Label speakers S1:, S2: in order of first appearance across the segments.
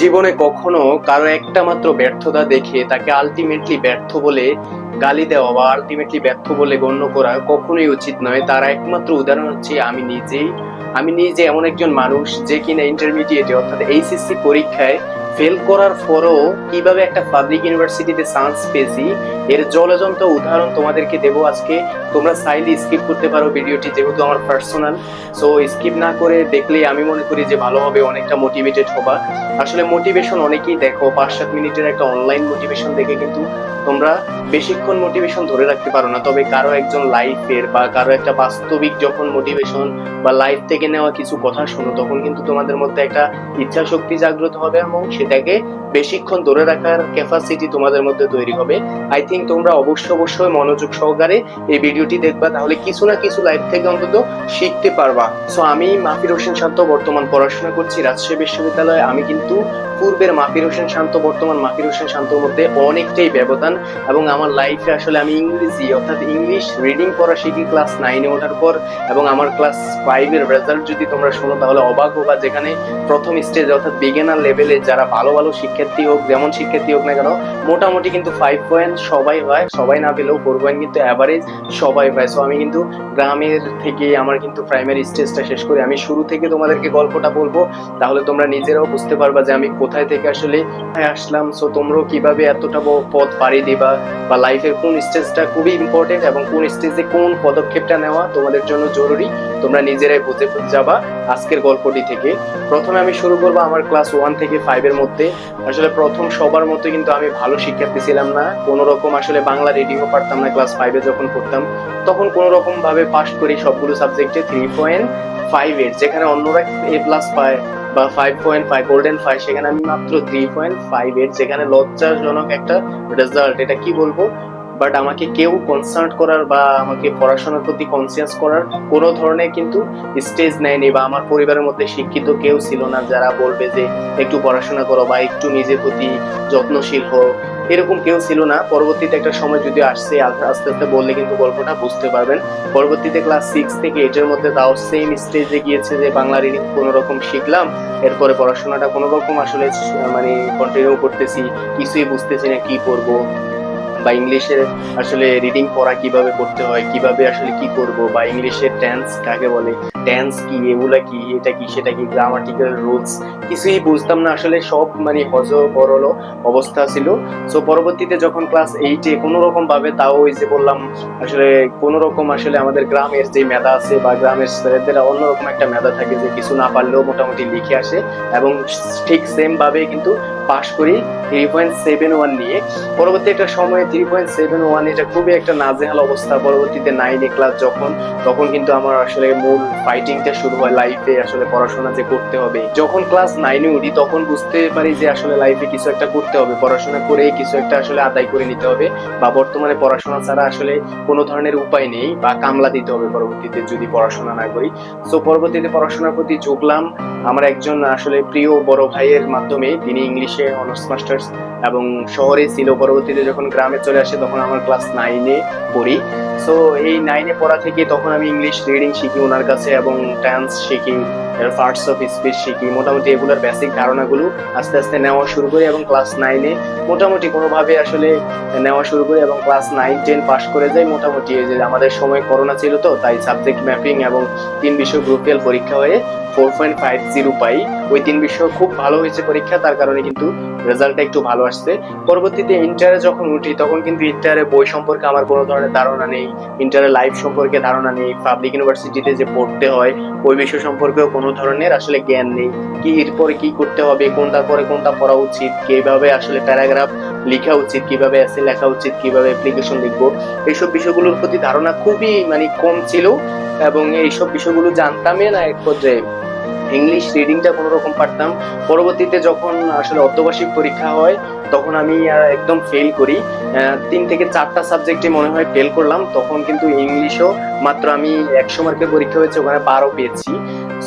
S1: জীবনে কখনো কারও একটা মাত্র ব্যর্থতা দেখে তাকে আলটিমেটলি ব্যর্থ বলে গালি দেওয়া বা আলটিমেটলি ব্যর্থ বলে গণ্য করা কখনোই উচিত নয়। তার একমাত্র উদাহরণ হচ্ছে আমি নিজেই। আমি নিজে এমন একজন মানুষ যে কিনা ইন্টারমিডিয়েটে অর্থাৎ এইচএসসি পরীক্ষায় ফেল করার পরও কীভাবে একটা পাবলিক ইউনিভার্সিটিতে চান্স পেয়েছি, এর জলজন্ত উদাহরণ তোমাদেরকে দেবো আজকে। তোমরা চাইলে স্কিপ করতে পারো ভিডিওটি যেহেতু আমার পার্সোনাল সো স্কিপ না করে দেখলেই আমি মনে করি যে ভালো হবে, অনেকটা মোটিভেটেড হবা। আসলে মোটিভেশন অনেকেই দেখো পাঁচ সাত মিনিটের একটা অনলাইন মোটিভেশন দেখে কিন্তু তোমরা বেশিক্ষণ মোটিভেশন ধরে রাখতে পারো না। তবে কারও একজন লাইফের বা কারও একটা বাস্তবিক যখন মোটিভেশন বা লাইফ থেকে নেওয়া কিছু কথা শোনো, তখন কিন্তু তোমাদের মধ্যে একটা ইচ্ছা শক্তি জাগ্রত হবে এবং সেটাকে বেশিক্ষণ ধরে রাখার ক্যাপাসিটি তোমাদের মধ্যে তৈরি হবে। আই থিঙ্ক তোমরা অবশ্যই অবশ্যই মনোযোগ সহকারে এই ভিডিওটি দেখবা, তাহলে কিছু না কিছু লাইফ থেকে অন্তত শিখতে পারবা। সো আমি মাফির হোসেন শান্ত, বর্তমান পড়াশোনা করছি রাজশাহী বিশ্ববিদ্যালয়ে। আমি কিন্তু পূর্বের মাফির হোসেন শান্ত, বর্তমান মাফির হোসেন শান্তর মধ্যে অনেকটাই ব্যবধান এবং আমার লাইফে আসলে আমি ইংরেজি, অর্থাৎ ইংলিশ রিডিং পড়া শিখি ক্লাস নাইনে ওঠার পর এবং আমার ক্লাস ফাইভের রেজাল্ট যদি তোমরা শোনো, তাহলে অবাক হবা যেখানে প্রথম স্টেজ অর্থাৎ বিগিনার লেভেলে যারা ভালো ভালো শিক্ষার্থী হোক, যেমন শিক্ষার্থী হোক না কেন, মোটামুটি কিন্তু ফাইভ পয়েন্ট সবাই হয়। সবাই না পেলেও ফোর পয়েন্ট কিন্তু অ্যাভারেজ সবাই পায় সো আমি কিন্তু গ্রামের থেকে আমার কিন্তু প্রাইমারি স্টেজটা শেষ করে। আমি শুরু থেকে তোমাদেরকে গল্পটা বলব, তাহলে তোমরা নিজেরাও বুঝতে পারবা যে আমি কোথায় থেকে আসলে আসলাম। সো তোমরাও কীভাবে এতটা পথ পাড়ি দিবা বা লাইফের কোন স্টেজটা খুবই ইম্পর্টেন্ট এবং কোন স্টেজে কোন পদক্ষেপটা নেওয়া তোমাদের জন্য জরুরি, তোমরা নিজেরাই বুঝে যাবা আজকের গল্পটি থেকে। প্রথমে আমি শুরু করব আমার ক্লাস ওয়ান থেকে ফাইভের মধ্যে। আসলে প্রথম সবার মতো কিন্তু আমি ভালো শিক্ষার্থী ছিলাম না। কোনো রকম আসলে বাংলা রেডিও পারতাম না, ক্লাস ফাইভে যখন পড়তাম। তখন কোনো রকম ভাবে পাশ করি সবগুলো সাবজেক্টে থ্রি পয়েন্ট ফাইভ এইট যেখানে অন্যরা এ প্লাস পায় বা five point five golden five সেখানে আমি মাত্র থ্রি পয়েন্ট ফাইভ এইট যেখানে লজ্জাজনক একটা রেজাল্ট এটা কি বলব? বাট আমাকে কেউ কনসার্ট করার বা আমাকে পড়াশোনার প্রতি কনসিয়াস করার কোনো ধরনের কিন্তু স্টেজ নেয়নি বা আমার পরিবারের মধ্যে শিক্ষিত কেউ ছিল না যারা বলবে যে একটু পড়াশোনা করো বা একটু নিজের প্রতি যত্নশীল হও। এরকম কেউ ছিল না। পরবর্তীতে একটা সময় যদি আসছে, আস্তে আস্তে বললে কিন্তু গল্পটা বুঝতে পারবেন। পরবর্তীতে ক্লাস সিক্স থেকে এইটের মধ্যে তাও সেম স্টেজে গিয়েছে যে বাংলা রিডিং কোনো রকম শিখলাম। এরপরে পড়াশোনাটা কোনো রকম আসলে মানে কন্টিনিউ করতেছি। কিছুই বুঝতেছি না কি পড়ব বা ইংলিশের আসলে রিডিং পড়া কীভাবে করতে হয়, কীভাবে আসলে কি করব বা ইংলিশের টেন্স কাকে বলে টেন্স কি, এগুলা কি, এটা কি, সেটা কি গ্রামাটিক্যাল রুলস কিছুই বুঝতাম না। আসলে সব মানে হজ বরল অবস্থা ছিল। সো পরবর্তীতে যখন ক্লাস এইটে কোনো রকম ভাবে তাও ওই যে বললাম, আসলে কোনো রকম আসলে আমাদের গ্রামের যে মেধা আছে বা গ্রামের ছেলেদের অন্যরকম একটা মেধা থাকে যে কিছু না পারলেও মোটামুটি লিখে আসে এবং ঠিক সেম ভাবে কিন্তু পাশ করি থ্রি পয়েন্ট সেভেন ওয়ান নিয়ে। পরবর্তী একটা সময়ে থ্রি পয়েন্ট সেভেন ওয়ান এটা খুবই একটা নাজেহাল অবস্থা। পরবর্তীতে নাইনে ক্লাস যখন, তখন কিন্তু আমার আসলে মূল ফাইটিংটা শুরু হয় লাইফে আসলে পড়াশোনা যে করতে হবে। যখন ক্লাস নাইনে উঠি, তখন বুঝতে পারি যে আসলে লাইফে কিছু একটা করতে হবে। পড়াশোনা করে কিছু একটা আসলে আদায় করে নিতে হবে বা বর্তমানে পড়াশোনা ছাড়া আসলে কোনো ধরনের উপায় নেই বা কামলা দিতে হবে পরবর্তীতে যদি পড়াশোনা না করি। সো পরবর্তীতে পড়াশোনার প্রতি ঝুঁকলাম আমার একজন আসলে প্রিয় বড় ভাইয়ের মাধ্যমে, তিনি ইংলিশে অনার্স মাস্টার্স এবং শহরে ছিল। পরবর্তীতে যখন গ্রামে চলে আসে, তখন আমার ক্লাস নাইনে পড়ি। সো এই নাইনে পড়া থেকে তখন আমি ইংলিশ রিডিং শিখি ওনার কাছে এবং ট্যান্স শিখি পার্টস অফ স্পিচ শিখি মোটামুটি এগুলোর বেসিক ধারণাগুলো আস্তে আস্তে নেওয়া শুরু করি এবং ক্লাস নাইনে মোটামুটি কোনোভাবে আসলে নেওয়া শুরু করি এবং ক্লাস নাইন টেন পাস করে যাই। মোটামুটি যে আমাদের সময় করোনা ছিল তো, তাই সাবজেক্ট ম্যাপিং এবং তিন বিষয় গ্রুপিয়াল পরীক্ষা হয়ে ফোর পয়েন্ট ফাইভ জিরো পাই। ওই তিন বিষয় খুব ভালো হয়েছে পরীক্ষা, তার কারণে কিন্তু রেজাল্টটা একটু ভালো আসছে। পরবর্তীতে ইন্টারে যখন উঠি, তখন কিন্তু ইন্টারে বই সম্পর্কে আমার কোনো ধরনের ধারণা নেই। ইন্টারে লাইফ সম্পর্কে ধারণা নেই। পাবলিক ইউনিভার্সিটিতে যে পড়তে হয়, ওই বিষয় সম্পর্কেও কোনো ধরনের আসলে জ্ঞান নেই। কি এরপরে কি করতে হবে কোনটার পরে কোনটা পড়া উচিত, কীভাবে আসলে প্যারাগ্রাফ লেখা উচিত, কীভাবে এসে লেখা উচিত, কীভাবে অ্যাপ্লিকেশন লিখব, এইসব বিষয়গুলোর প্রতি ধারণা খুবই মানে কম ছিল। এবং এইসব বিষয়গুলো জানতামই না এক পর্যায়ে। ইংলিশ রিডিংটা কোনো রকম পারতাম। পরবর্তীতে যখন আসলে অর্ধবার্ষিক পরীক্ষা হয়, তখন আমি একদম ফেল করি। তিন থেকে চারটা সাবজেক্টে মনে হয় ফেল করলাম। তখন কিন্তু ইংলিশও মাত্র আমি একশো মার্কের পরীক্ষা হয়েছে, ওখানে বারো পেয়েছি।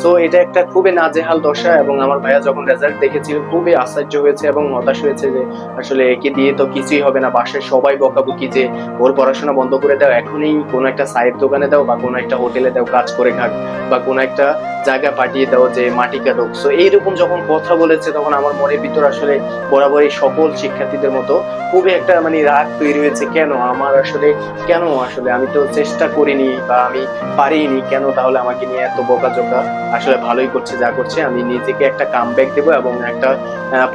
S1: সো এটা একটা খুবই নাজেহাল দশা এবং আমার ভাইয়া যখন রেজাল্ট দেখেছিল, খুবই আশ্চর্য হয়েছে এবং হতাশ হয়েছে যে আসলে একে দিয়ে তো কিছুই হবে না। বাসায় সবাই বকাবকি যে ওর পড়াশোনা বন্ধ করে দাও, এখনই কোনো একটা চায়ের দোকানে দাও বা কোনো একটা হোটেলে দাও, কাজ করে খাক বা কোনো একটা জায়গা পাঠিয়ে দাও যে মাটি কাটক। সো এইরকম যখন কথা বলেছে, তখন আমার মনের ভিতর আসলে বরাবরই সকল শিক্ষার্থীদের মতো খুবই একটা মানে রাগ তৈরি হয়েছে, কেন আমার আসলে, কেন আসলে আমি তো চেষ্টা করিনি বা আমি পারিনি, কেন তাহলে আমাকে নিয়ে এত বোকাজোকা আসলে ভালোই করছে, যা করছে, আমি নিজেকে একটা কাম ব্যাক দেবো এবং একটা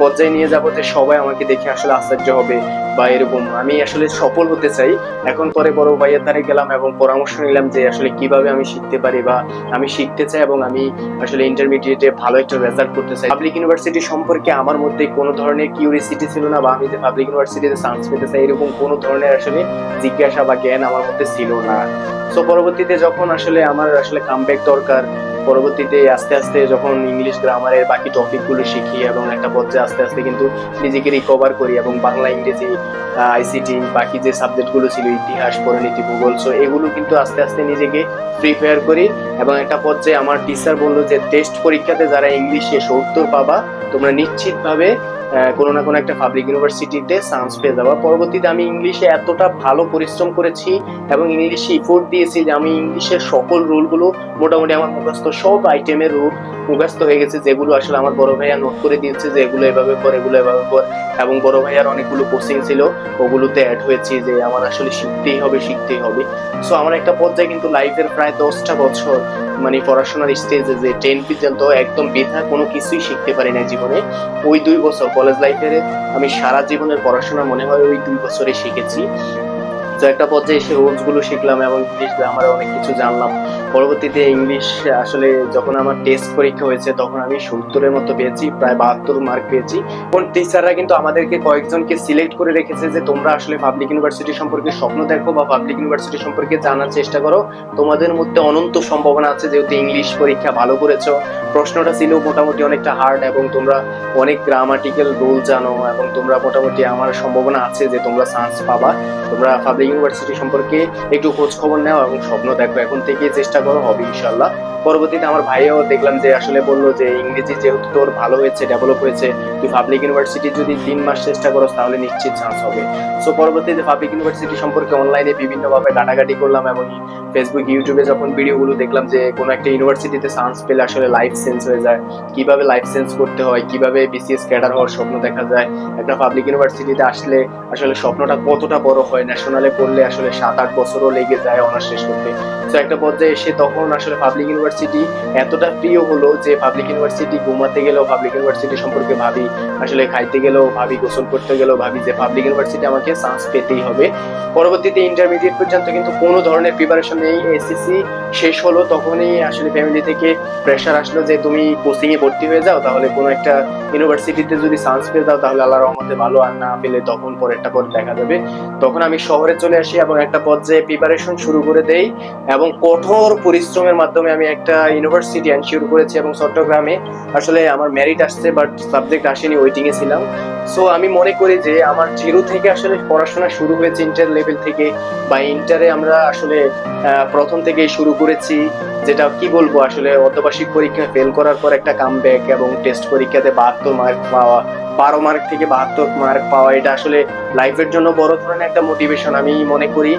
S1: পর্যায়ে নিয়ে যাব যে সবাই আমাকে দেখে আসলে আশ্চর্য হবে বা এরকম। আমি আসলে সফল হতে চাই। এখন পরে বড় ভাইয়ের দ্বারে গেলাম এবং পরামর্শ নিলাম যে আসলে কীভাবে আমি শিখতে পারি বা আমি শিখতে চাই এবং আমি আসলে ইন্টারমিডিয়েটে ভালো একটা রেজাল্ট করতে চাই। পাবলিক ইউনিভার্সিটি সম্পর্কে আমার মধ্যে কোনো ধরনের কিউরিয়াসিটি ছিল না বা আমি যে পাবলিক ইউনিভার্সিটিতে চান্স পেতে চাই এরকম কোনো ধরনের আসলে জিজ্ঞাসা বা জ্ঞান আমার মধ্যে ছিল না। সো পরবর্তীতে যখন আসলে আমার আসলে কামব্যাক দরকার পরবর্তীতে আস্তে আস্তে যখন ইংলিশ গ্রামারের বাকি টপিকগুলো শিখি এবং একটা পর্যায়ে আস্তে আস্তে কিন্তু নিজেকে রিকভার করি এবং বাংলা, ইংরেজি আইসিটি বাকি যে সাবজেক্টগুলো ছিল, ইতিহাস, পরিণীতি, ভূগোল সো এগুলো কিন্তু আস্তে আস্তে নিজেকে প্রিপেয়ার করি এবং একটা পর্যায়ে আমার টিচার বলল যে টেস্ট পরীক্ষাতে যারা ইংলিশে সত্তর পাবা, তোমরা নিশ্চিতভাবে কোনো না কোনো একটা পাবলিক ইউনিভার্সিটিতে চান্স পেয়ে যাবা পরবর্তীতে আমি ইংলিশে এতটা ভালো পরিশ্রম করেছি এবং ইংলিশে ইফোর্ট দিয়েছি যে আমি ইংলিশের সকল রুলগুলো মোটামুটি আমার মুখস্থ, সব আইটেমের রুল মুখস্থ হয়ে গেছে, যেগুলো আসলে আমার বড় ভাইয়া নোট করে দিয়েছে যে এগুলো এভাবে কর, এগুলো এভাবে কর এবং বড় ভাইয়ার অনেকগুলো কোচিং ছিল, ওগুলোতে অ্যাড হয়েছি যে আমার আসলে শিখতেই হবে শিখতেই হবে। সো আমার একটা পর্যায়ে কিন্তু লাইফের প্রায় দশটা বছর মানে পড়াশোনার স্টেজে যে টেন পর্যন্ত একদম বৃথা কোনো কিছুই শিখতে পারি না জীবনে। ওই দুই বছর কলেজ লাইফের আমি সারা জীবনের পড়াশোনা মনে হয় ওই দুই বছরে শিখেছি। তো একটা পর্যায়ে এসে রুলসগুলো শিখলাম এবং ইংলিশ গ্রামারে অনেক কিছু জানলাম। পরবর্তীতে ইংলিশ আসলে যখন আমার টেস্ট পরীক্ষা হয়েছে, তখন আমি সত্তরের মতো পেয়েছি, প্রায় বাহাত্তর মার্ক পেয়েছি। কোন টিচাররা কিন্তু আমাদেরকে কয়েকজনকে সিলেক্ট করে রেখেছে যে, তোমরা আসলে পাবলিক ইউনিভার্সিটি সম্পর্কে স্বপ্ন দেখো বা পাবলিক ইউনিভার্সিটি সম্পর্কে জানার চেষ্টা করো। তোমাদের মধ্যে অনন্ত সম্ভাবনা আছে যেহেতু ইংলিশ পরীক্ষা ভালো করেছ। প্রশ্নটা ছিল মোটামুটি অনেকটা হার্ড এবং তোমরা অনেক গ্রামাটিক্যাল রুল জানো এবং তোমরা মোটামুটি আমার সম্ভাবনা আছে যে তোমরা চান্স পাবা। তোমরা পাবলিক ইউনিভার্সিটি সম্পর্কে একটু খোঁজ খবর নাও এবং স্বপ্ন দেখো। এখন থেকে চেষ্টা করো, হবে ইনশাল্লাহ পরবর্তীতে আমার ভাইও দেখলাম যে আসলে বলল যে ইংরেজি যেহেতু তোর ভালো হয়েছে ডেভেলপ হয়েছে, তুই পাবলিক ইউনিভার্সিটি যদি তিন মাস চেষ্টা করো তাহলে নিশ্চিত চান্স হবে। সো পরবর্তীতে পাবলিক ইউনিভার্সিটি সম্পর্কে অনলাইনে বিভিন্নভাবে ঘাটাঘাটি করলাম এবং ফেসবুক ইউটিউবে যখন ভিডিওগুলো দেখলাম যে কোনো একটা ইউনিভার্সিটিতে চান্স পেলে আসলে লাইফ চেঞ্জ হয়ে যায়। কীভাবে লাইফ চেঞ্জ করতে হয়, কীভাবে বিসিএস ক্যাডার হওয়ার স্বপ্ন দেখা যায়। একটা পাবলিক ইউনিভার্সিটিতে আসলে আসলে স্বপ্নটা কতটা বড় হয় ন্যাশনালে পড়লে আসলে সাত আট বছরও লেগে যায় অনার্স শেষ করতে। তো একটা পর্যায়ে এসে তখন আসলে পাবলিক ইউনিভার্সিটি এতটা প্রিয় হলো যে পাবলিক ইউনিভার্সিটি ঘুমাতে গেলেও পাবলিক ইউনিভার্সিটি সম্পর্কে ভাবি, আসলে খাইতে গেলেও ভাবি, গোসল করতে গেলেও ভাবি যে পাবলিক ইউনিভার্সিটি আমাকে চান্স পেতেই হবে। পরবর্তীতে ইন্টারমিডিয়েট পর্যন্ত কিন্তু কোনো ধরনের প্রিপারেশন নেই এসএসসি শেষ হলো, তখনই আসলে ফ্যামিলি থেকে প্রেশার আসলো যে তুমি কোচিংয়ে ভর্তি হয়ে যাও, তাহলে কোনো একটা ইউনিভার্সিটিতে যদি চান্স পেয়ে যাও, তাহলে আল্লাহ রহমতে ভালো আর না পেলে তখন পরেরটা পরে দেখা যাবে। তখন আমি শহরে চলে আসি এবং একটা পর্যায়ে প্রিপারেশন শুরু করে দেই এবং কঠোর পরিশ্রমের মাধ্যমে আমি একটা ইউনিভার্সিটি শুরু করেছি এবং চট্টগ্রামে। আসলে আমার মেরিট আসছে বাট সাবজেক্ট আসেনি ওয়েটিংয়ে ছিলাম। সো আমি মনে করি যে আমার জিরো থেকে আসলে পড়াশোনা শুরু হয়েছে ইন্টার লেভেল থেকে, বা ইন্টারে আমরা আসলে প্রথম থেকে শুরু করেছি, যেটা কি বলব আসলে অর্ধবার্ষিক পরীক্ষা ফেল করার পর একটা কাম ব্যাক এবং টেস্ট পরীক্ষাতে বাহাত্তর মার্ক পাওয়া, বারো মার্ক থেকে বাহাত্তর মার্ক পাওয়া, এটা আসলে লাইফের জন্য বড় ধরনের একটা মোটিভেশন আমি মনে করি।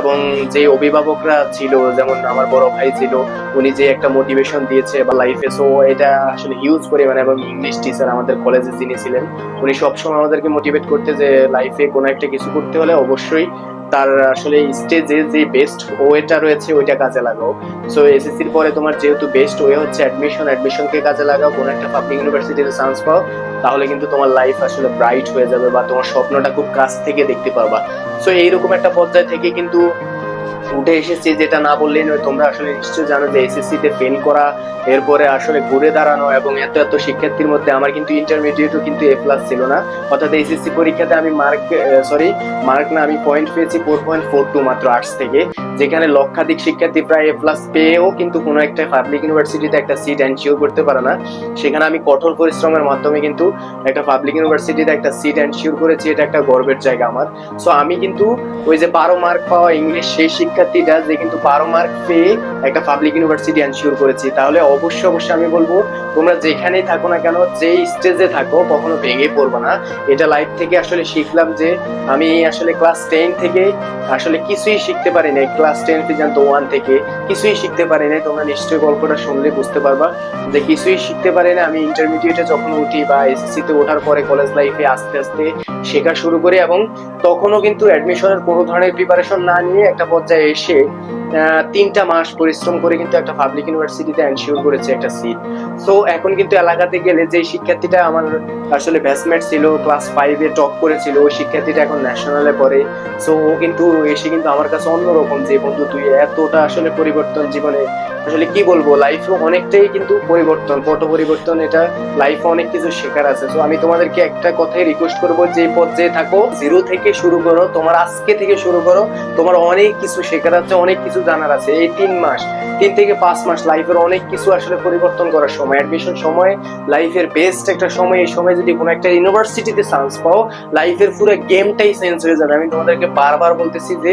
S1: এবং যে অভিভাবকরা ছিল, যেমন আমার বড় ভাই ছিল, উনি যে একটা মোটিভেশন দিয়েছে বা লাইফে সো এটা আসলে হিউজ পরিমাণে এবং ইংলিশ টিচার আমাদের কলেজে যিনি ছিলেন, উনি সবসময় আমাদেরকে মোটিভেট করতে যে লাইফে কোনো একটা কিছু করতে হলে অবশ্যই তার আসলে স্টেজে যে বেস্ট ওয়েটা রয়েছে, ওইটা কাজে লাগাও। সো এসএসসির পরে তোমার যেহেতু বেস্ট ওয়ে হচ্ছে অ্যাডমিশন অ্যাডমিশনকে কাজে লাগাও, কোনো একটা পাবলিক ইউনিভার্সিটিতে চান্স পাও, তাহলে কিন্তু তোমার লাইফ আসলে ব্রাইট হয়ে যাবে বা তোমার স্বপ্নটা খুব কাছ থেকে দেখতে পারবা। সো এইরকম একটা পর্যায় থেকে কিন্তু উঠে এসেছি, যেটা না বললেই নয়, তোমরা আসলে নিশ্চয়ই জানো যে এসএসসি তে ফেল করা, এরপরে আসলে ঘুরে দাঁড়ানো এবং এত এত শিক্ষার্থীর মধ্যে আমার কিন্তু ইন্টারমিডিয়েটও কিন্তু এ প্লাস ছিল না। অর্থাৎ এসএসসি পরীক্ষাতে আমি মার্ক সরি মার্ক না, আমি পয়েন্ট পেয়েছি ফোর পয়েন্ট ফোর টু মাত্র আর্টস থেকে, যেখানে লক্ষাধিক শিক্ষার্থী প্রায় এ প্লাস পেয়েও কিন্তু কোনো একটা পাবলিক ইউনিভার্সিটিতে একটা সিট এনশিওর করতে পারে না। সেখানে আমি কঠোর পরিশ্রমের মাধ্যমে কিন্তু একটা পাবলিক ইউনিভার্সিটিতে একটা সিট এনশিওর করেছি, এটা একটা গর্বের জায়গা আমার। সো আমি কিন্তু ওই যে বারো মার্ক পাওয়া ইংলিশ সেই শিক্ষা শিক্ষার্থীটা যে কিন্তু বারো মার্ক পেয়ে একটা পাবলিক ইউনিভার্সিটি এনশিওর করেছি। তাহলে অবশ্যই অবশ্যই আমি বলব, তোমরা যেখানেই থাকো না কেন যে স্টেজে থাকো, কখনো ভেঙে পড়ব না। এটা লাইফ থেকে আসলে শিখলাম যে, আমি আসলে ক্লাস টেন থেকে আসলে কিছুই শিখতে পারি নাই। ক্লাস টেন পর্যন্ত ওয়ান থেকে কিছুই শিখতে পারি নাই। তোমরা নিশ্চয়ই গল্পটা শুনলে বুঝতে পারবা যে কিছুই শিখতে পারি না। আমি ইন্টারমিডিয়েটে যখন উঠি বা এসএসসি তে ওঠার পরে কলেজ লাইফে আস্তে আস্তে শেখা শুরু করি এবং তখনও কিন্তু অ্যাডমিশনের কোনো ধরনের প্রিপারেশন না নিয়ে একটা পর্যায়ে এসে তিনটা মাস পরিশ্রম করে কিন্তু একটা পাবলিক ইউনিভার্সিটিতে এনশিওর করেছে একটা সিট সো এখন কিন্তু এলাকাতে গেলে যে শিক্ষার্থীটা আমার আসলে ব্যাচমেট ছিল ক্লাস ফাইভে টপ করেছিল, ওই শিক্ষার্থীটা এখন ন্যাশনালে পড়ে। সো ও কিন্তু এসে কিন্তু আমার কাছে অন্যরকম যে, বন্ধু, তুই এতটা আসলে পরিবর্তন জীবনে, আসলে কি বলব লাইফে অনেকটাই কিন্তু পরিবর্তন পট পরিবর্তন এটা লাইফে অনেক কিছু শেখার আছে। তো আমি তোমাদেরকে একটা কথাই রিকোয়েস্ট করব, যে পর্যায়ে থাকো জিরো থেকে শুরু করো, তোমার আজকে থেকে শুরু করো, তোমার অনেক কিছু শেখার আছে অনেক কিছু জানার আছে। এই তিন মাস, তিন থেকে পাঁচ মাস লাইফের অনেক কিছু আসলে পরিবর্তন করার সময় অ্যাডমিশন সময় লাইফের বেস্ট একটা সময়, এই সময় যদি কোনো একটা ইউনিভার্সিটিতে চান্স পাও লাইফের পুরো গেমটাই চেঞ্জ হয়ে যাবে। আমি তোমাদেরকে বারবার বলতেছি যে